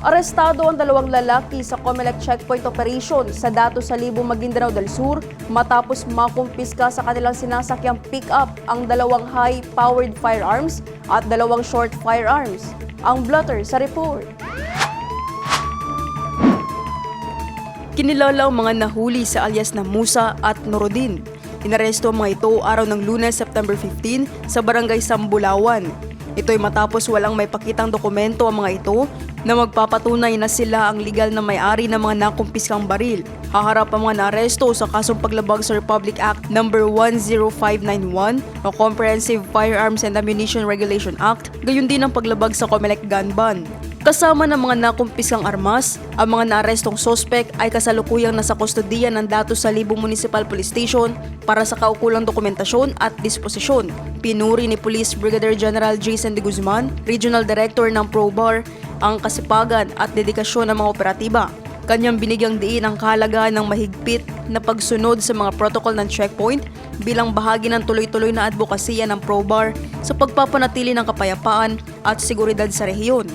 Arestado ang dalawang lalaki sa Comelec checkpoint operation sa Dato sa Libo, Maguindanao del Sur matapos makumpiska sa kanilang sinasakyang pick-up ang dalawang high-powered firearms at dalawang short firearms. Ang blotter sa report. Kinilala ang mga nahuli sa alias na Musa at Norodin. Inaresto ang mga ito araw ng lunes, September 15 sa barangay Sambulawan. Ito'y matapos walang may pakitang dokumento ang mga ito na magpapatunay na sila ang legal na may-ari ng mga nakumpiskang baril. Haharap ang mga naaresto sa kasong paglabag sa Republic Act No. 10591 o Comprehensive Firearms and Ammunition Regulation Act, gayon din ang paglabag sa Comelec Gun Ban. Kasama ng mga nakumpiskang armas, ang mga naarestong sospek ay kasalukuyang nasa kustodiya ng Datos sa Libong Municipal Police Station para sa kaukulang dokumentasyon at disposisyon. Pinuri ni Police Brigadier General Jason de Guzman, Regional Director ng ProBar, ang kasipagan at dedikasyon ng mga operatiba. Kanyang binigyang diin ang kahalagahan ng mahigpit na pagsunod sa mga protocol ng checkpoint bilang bahagi ng tuloy-tuloy na advokasya ng ProBar sa pagpapanatili ng kapayapaan at seguridad sa rehiyon.